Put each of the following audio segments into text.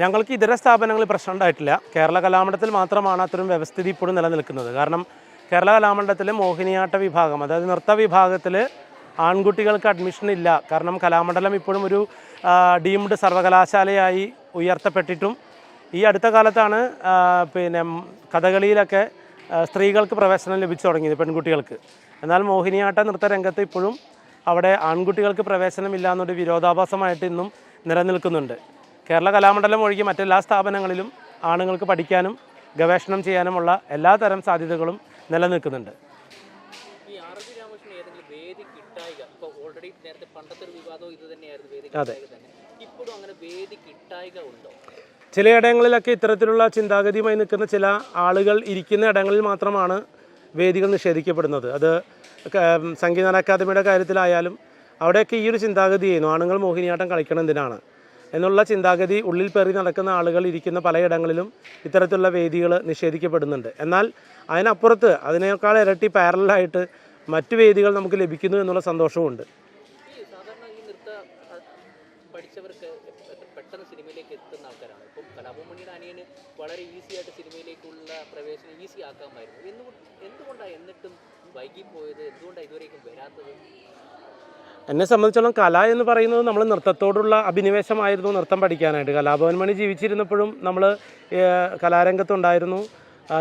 ഞങ്ങൾക്ക് ഇതര സ്ഥാപനങ്ങളിൽ പ്രശ്നം ഉണ്ടായിട്ടില്ല. കേരള കലാമണ്ഡലത്തിൽ മാത്രമാണ് അത്തരം വ്യവസ്ഥിതി ഇപ്പോഴും നിലനിൽക്കുന്നത്. കാരണം കേരള കലാമണ്ഡലത്തിലെ മോഹിനിയാട്ട വിഭാഗം അതായത് നൃത്ത വിഭാഗത്തിൽ ആൺകുട്ടികൾക്ക് അഡ്മിഷൻ ഇല്ല. കാരണം കലാമണ്ഡലം ഇപ്പോഴും ഒരു ഡീംഡ് സർവകലാശാലയായി ഉയർത്തപ്പെട്ടിട്ടും ഈ അടുത്ത കാലത്താണ് പിന്നെ കഥകളിയിലൊക്കെ സ്ത്രീകൾക്ക് പ്രവേശനം ലഭിച്ചു തുടങ്ങിയത് പെൺകുട്ടികൾക്ക്. എന്നാൽ മോഹിനിയാട്ട നൃത്ത രംഗത്ത് ഇപ്പോഴും അവിടെ ആൺകുട്ടികൾക്ക് പ്രവേശനമില്ല എന്നൊരു വിരോധാഭാസമായിട്ട് ഇന്നും നിലനിൽക്കുന്നുണ്ട്. കേരള കലാമണ്ഡലം ഒഴികെ മറ്റെല്ലാ സ്ഥാപനങ്ങളിലും ആണുങ്ങൾക്ക് പഠിക്കാനും ഗവേഷണം ചെയ്യാനുമുള്ള എല്ലാ തരം സാധ്യതകളും നിലനിൽക്കുന്നുണ്ട്. അതെ. ചിലയിടങ്ങളിലൊക്കെ ഇത്തരത്തിലുള്ള ചിന്താഗതിയുമായി നിൽക്കുന്ന ചില ആളുകൾ ഇരിക്കുന്ന ഇടങ്ങളിൽ മാത്രമാണ് വേദികൾ നിഷേധിക്കപ്പെടുന്നത്. അത് ക- സംഗീത അക്കാദമിയുടെ കാര്യത്തിലായാലും അവിടെയൊക്കെ ഈ ഒരു ചിന്താഗതി ചെയ്യുന്നു. ആണുങ്ങൾ മോഹിനിയാട്ടം കളിക്കണം എന്തിനാണ്? എന്നുള്ള ചിന്താഗതി ഉള്ളിൽ പേറി നടക്കുന്ന ആളുകൾ ഇരിക്കുന്ന പലയിടങ്ങളിലും ഇത്തരത്തിലുള്ള വേദികൾ നിഷേധിക്കപ്പെടുന്നുണ്ട്. എന്നാൽ അതിനപ്പുറത്ത് അതിനേക്കാൾ ഇരട്ടി പാരലായിട്ട് മറ്റു വേദികൾ നമുക്ക് ലഭിക്കുന്നു എന്നുള്ള സന്തോഷവുമുണ്ട്. പഠിച്ചവർക്ക് പെട്ടെന്ന് സിനിമയിലേക്ക് എത്തുന്ന ആൾക്കാരാണ്. ഇപ്പം കലാഭവമണിയുടെ അനിയന് വളരെ ഈസി ആയിട്ട് സിനിമയിലേക്കുള്ള പ്രവേശനം ഈസി ആക്കാമായിരുന്നു. എന്തുകൊണ്ട് എന്തുകൊണ്ടാണ് എന്നിട്ടും വൈകിപ്പോയത്? എന്തുകൊണ്ടാണ് ഇതുവരേക്കും വരാത്തത്? എന്നെ സംബന്ധിച്ചോളം കല എന്ന് പറയുന്നത് നമ്മൾ നൃത്തത്തോടുള്ള അഭിനിവേശമായിരുന്നു നൃത്തം പഠിക്കാനായിട്ട്. കലാഭവൻ മണി ജീവിച്ചിരുന്നപ്പോഴും നമ്മൾ കലാരംഗത്തുണ്ടായിരുന്നു.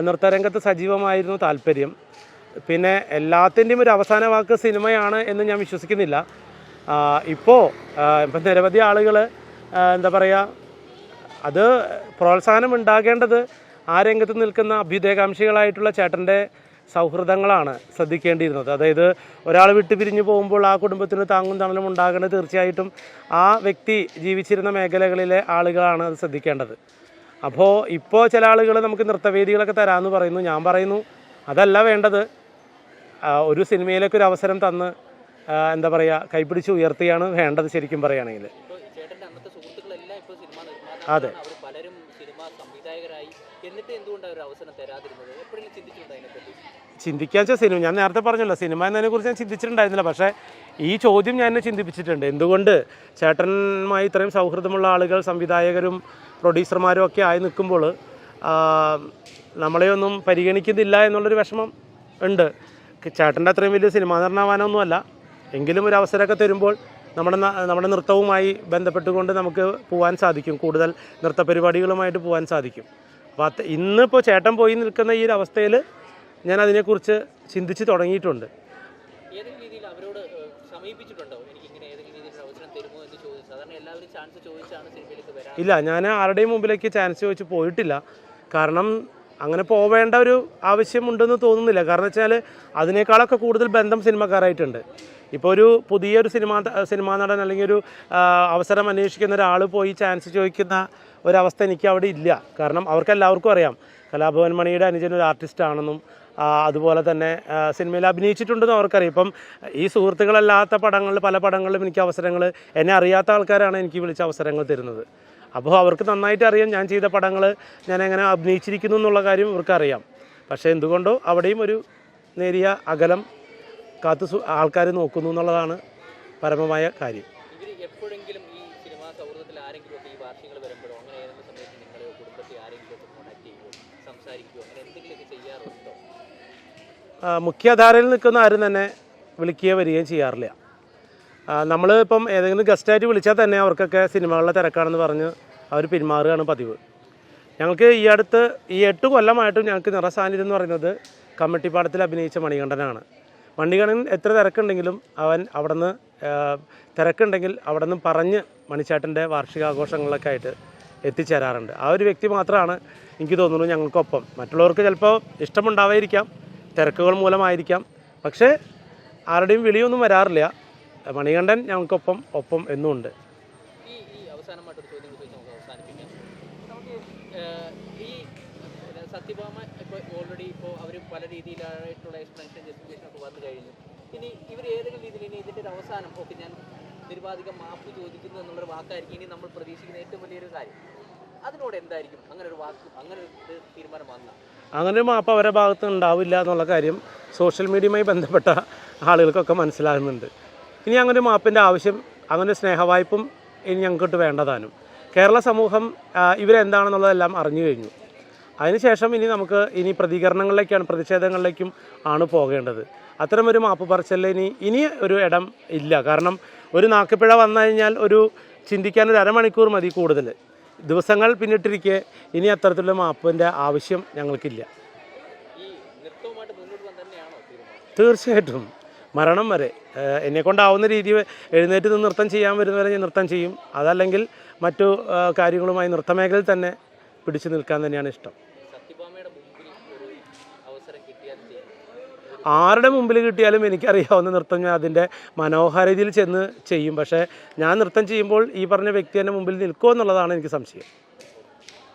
നൃത്തരംഗത്ത് സജീവമായിരുന്നു താല്പര്യം. പിന്നെ എല്ലാത്തിന്റെയും ഒരു അവസാന വാക്ക് സിനിമയാണ് എന്ന് ഞാൻ വിശ്വസിക്കുന്നില്ല. ഇപ്പോൾ ഇപ്പം നിരവധി ആളുകൾ എന്താ പറയുക അത് പ്രോത്സാഹനം ഉണ്ടാകേണ്ടത് ആ രംഗത്ത് നിൽക്കുന്ന അഭ്യുദയകാംക്ഷികളായിട്ടുള്ള ചേട്ടന്റെ സൗഹൃദങ്ങളാണ് ശ്രദ്ധിക്കേണ്ടിയിരുന്നത്. അതായത് ഒരാൾ വിട്ടു പിരിഞ്ഞു പോകുമ്പോൾ ആ കുടുംബത്തിന് താങ്ങും തണലും ഉണ്ടാകേണ്ടത് തീർച്ചയായിട്ടും ആ വ്യക്തി ജീവിച്ചിരുന്ന മേഖലകളിലെ ആളുകളാണ് അത് ശ്രദ്ധിക്കേണ്ടത്. അപ്പോൾ ഇപ്പോൾ ചില ആളുകൾ നമുക്ക് നൃത്തവേദികളൊക്കെ തരാമെന്ന് പറയുന്നു. ഞാൻ പറയുന്നു അതല്ല വേണ്ടത്. ഒരു സിനിമയിലേക്ക് ഒരു അവസരം തന്ന് എന്താ പറയുക കൈപിടിച്ച് ഉയർത്തിയാണ് വേണ്ടത് ശരിക്കും പറയുകയാണെങ്കിൽ. അതെ. എന്നിട്ട് എന്തുകൊണ്ടാണ് ഒരു അവസരം തരാതിരുന്നത്? ചിന്തിക്കാൻ വെച്ചാൽ സിനിമ ഞാൻ നേരത്തെ പറഞ്ഞല്ലോ സിനിമ എന്നതിനെ കുറിച്ച് ഞാൻ ചിന്തിച്ചിട്ടുണ്ടായിരുന്നില്ല പക്ഷേ ഈ ചോദ്യം ഞാൻ ചിന്തിപ്പിച്ചിട്ടുണ്ട്. എന്തുകൊണ്ട് ചേട്ടനുമായി ഇത്രയും സൗഹൃദമുള്ള ആളുകൾ സംവിധായകരും പ്രൊഡ്യൂസർമാരും ഒക്കെ ആയി നിൽക്കുമ്പോൾ നമ്മളെ ഒന്നും പരിഗണിക്കുന്നില്ല എന്നുള്ളൊരു വിഷമം ഉണ്ട്. ചേട്ടന്റെ അത്രയും വലിയ സിനിമാ നടനാവാനൊന്നുമല്ല എങ്കിലും ഒരു അവസരമൊക്കെ തരുമ്പോൾ നമ്മുടെ നമ്മുടെ നൃത്തവുമായി ബന്ധപ്പെട്ടുകൊണ്ട് നമുക്ക് പോകാൻ സാധിക്കും. കൂടുതൽ നൃത്ത പരിപാടികളുമായിട്ട് പോകാൻ സാധിക്കും. അപ്പോൾ അത് ഇന്നിപ്പോൾ ചേട്ടൻ പോയി നിൽക്കുന്ന ഈ ഒരു അവസ്ഥയിൽ ഞാൻ അതിനെക്കുറിച്ച് ചിന്തിച്ച് തുടങ്ങിയിട്ടുണ്ട്. ഇല്ല ഞാൻ ആരുടെയും മുമ്പിലേക്ക് ചാൻസ് ചോദിച്ച് പോയിട്ടില്ല. കാരണം അങ്ങനെ പോവേണ്ട ഒരു ആവശ്യമുണ്ടെന്ന് തോന്നുന്നില്ല. കാരണം വെച്ചാൽ അതിനേക്കാളൊക്കെ കൂടുതൽ ബന്ധം സിനിമക്കാരായിട്ടുണ്ട്. ഇപ്പോൾ ഒരു പുതിയൊരു സിനിമ സിനിമാ നടൻ അല്ലെങ്കിൽ ഒരു അവസരം അന്വേഷിക്കുന്ന ഒരാൾ പോയി ചാൻസ് ചോദിക്കുന്ന ഒരവസ്ഥ എനിക്ക് അവിടെ ഇല്ല. കാരണം അവർക്കെല്ലാവർക്കും അറിയാം. കലാഭവൻ മണിയുടെ അനുജൻ ഒരു ആർട്ടിസ്റ്റ് ആണെന്നും അതുപോലെ തന്നെ സിനിമയിൽ അഭിനയിച്ചിട്ടുണ്ടെന്ന് അവർക്കറിയാം. ഇപ്പം ഈ സുഹൃത്തുക്കളല്ലാത്ത പടങ്ങളിൽ പല പടങ്ങളിലും എനിക്ക് അവസരങ്ങൾ എന്നെ അറിയാത്ത ആൾക്കാരാണ് എനിക്ക് വിളിച്ച അവസരങ്ങൾ തരുന്നത്. അപ്പോൾ അവർക്ക് നന്നായിട്ട് അറിയാം ഞാൻ ചെയ്ത പടങ്ങൾ ഞാൻ എങ്ങനെ അഭിനയിച്ചിരിക്കുന്നു എന്നുള്ള കാര്യം ഇവർക്ക് അറിയാം. പക്ഷേ എന്തുകൊണ്ടോ അവിടെയും ഒരു നേരിയ അകലം കാത്തു ആൾക്കാർ നോക്കുന്നു എന്നുള്ളതാണ് പരമമായ കാര്യം. മുഖ്യധാരയിൽ നിൽക്കുന്ന ആരും തന്നെ വിളിക്കുകയോ വരികയും ചെയ്യാറില്ല. നമ്മൾ ഇപ്പം ഏതെങ്കിലും ഗസ്റ്റായിട്ട് വിളിച്ചാൽ തന്നെ അവർക്കൊക്കെ സിനിമകളിലെ തിരക്കാണെന്ന് പറഞ്ഞ് അവർ പിന്മാറുകയാണ് പതിവ്. ഞങ്ങൾക്ക് ഈ അടുത്ത് ഈ എട്ട് കൊല്ലമായിട്ടും ഞങ്ങൾക്ക് നിറസാന്നിധ്യം എന്ന് പറയുന്നത് കമ്മിട്ടിപ്പാടത്തിൽ അഭിനയിച്ച മണികണ്ഠനാണ്. മണികണ്ഠൻ എത്ര തിരക്കുണ്ടെങ്കിലും അവൻ അവിടെ നിന്ന് തിരക്കുണ്ടെങ്കിൽ അവിടെ നിന്ന് പറഞ്ഞ് മണിച്ചേട്ടന്റെ വാർഷികാഘോഷങ്ങളിലൊക്കെ ആയിട്ട് എത്തിച്ചേരാറുണ്ട്. ആ ഒരു വ്യക്തി മാത്രമാണ് എനിക്ക് തോന്നുന്നു ഞങ്ങൾക്കൊപ്പം. മറ്റുള്ളവർക്ക് ചിലപ്പോൾ ഇഷ്ടമുണ്ടാവായിരിക്കാം തിരക്കുകൾ മൂലമായിരിക്കാം. പക്ഷേ ആരുടെയും വിളിയൊന്നും വരാറില്ല. മണികണ്ഠൻ ഞങ്ങൾക്കൊപ്പം ഒപ്പം എന്നുമുണ്ട്. സത്യഭാമ ഇപ്പോൾ ഓൾറെഡി ഇപ്പോൾ അവർ പല രീതിയിലായിട്ടുള്ള എക്സ്പ്ലനേഷൻ ജസ്റ്റിഫിക്കേഷൻ ഒക്കെ വന്നു കഴിഞ്ഞു. ഇനി ഇവർ ഏതെങ്കിലും രീതിയിൽ ഇനി ഇതിന്റെ ഒരു അവസാനം ഓക്കെ ഞാൻ നിരുപാധികം മാപ്പ് ചോദിക്കുന്നു എന്നുള്ളൊരു വാക്കായിരിക്കും ഇനി നമ്മൾ പ്രതീക്ഷിക്കുന്ന ഏറ്റവും വലിയൊരു കാര്യം. അതിനോട് എന്തായിരിക്കും അങ്ങനെ ഒരു വാക്ക് അങ്ങനെ ഒരു തീരുമാനം അങ്ങനെ ഒരു മാപ്പ് അവരുടെ ഭാഗത്ത് ഉണ്ടാവില്ല എന്നുള്ള കാര്യം സോഷ്യൽ മീഡിയയുമായി ബന്ധപ്പെട്ട ആളുകൾക്കൊക്കെ മനസ്സിലാകുന്നുണ്ട്. ഇനി അങ്ങനെ ഒരു മാപ്പിന്റെ ആവശ്യം അങ്ങനെ സ്നേഹവായ്പും ഇനി ഞങ്ങൾക്കിട്ട് വേണ്ടതാനും. കേരള സമൂഹം ഇവരെന്താണെന്നുള്ളതെല്ലാം അറിഞ്ഞു കഴിഞ്ഞു. അതിനുശേഷം ഇനി നമുക്ക് ഇനി പ്രതികരണങ്ങളിലേക്കാണ് പ്രതിഷേധങ്ങളിലേക്കും ആണ് പോകേണ്ടത്. അത്തരമൊരു മാപ്പ് പറച്ചലിൽ ഇനി ഇനി ഒരു ഇടം ഇല്ല. കാരണം ഒരു നാക്കുപിഴ വന്നു കഴിഞ്ഞാൽ ഒരു ചിന്തിക്കാൻ ഒരു അരമണിക്കൂർ മതി കൂടുതൽ. ദിവസങ്ങൾ പിന്നിട്ടിരിക്കെ ഇനി അത്തരത്തിലുള്ള മാപ്പിന്റെ ആവശ്യം ഞങ്ങൾക്കില്ല. തീർച്ചയായിട്ടും. മരണം വരെ. ഏഹ് എന്നെ കൊണ്ടാവുന്ന രീതിയിൽ എഴുന്നേറ്റ് നിന്ന് നൃത്തം ചെയ്യാൻ വരുന്നവരെ ഞാൻ നൃത്തം ചെയ്യും. അതല്ലെങ്കിൽ മറ്റു കാര്യങ്ങളുമായി നൃത്തമേഖലയിൽ തന്നെ പിടിച്ചു നിൽക്കാൻ തന്നെയാണ് ഇഷ്ടം. ആരുടെ മുമ്പിൽ കിട്ടിയാലും എനിക്കറിയാവുന്ന നൃത്തം ഞാൻ അതിന്റെ മനോഹാരിതയിൽ ചെന്ന് ചെയ്യും. പക്ഷേ ഞാൻ നൃത്തം ചെയ്യുമ്പോൾ ഈ പറഞ്ഞ വ്യക്തി എന്റെ മുമ്പിൽ നിൽക്കുമോ എന്നുള്ളതാണ് എനിക്ക് സംശയം.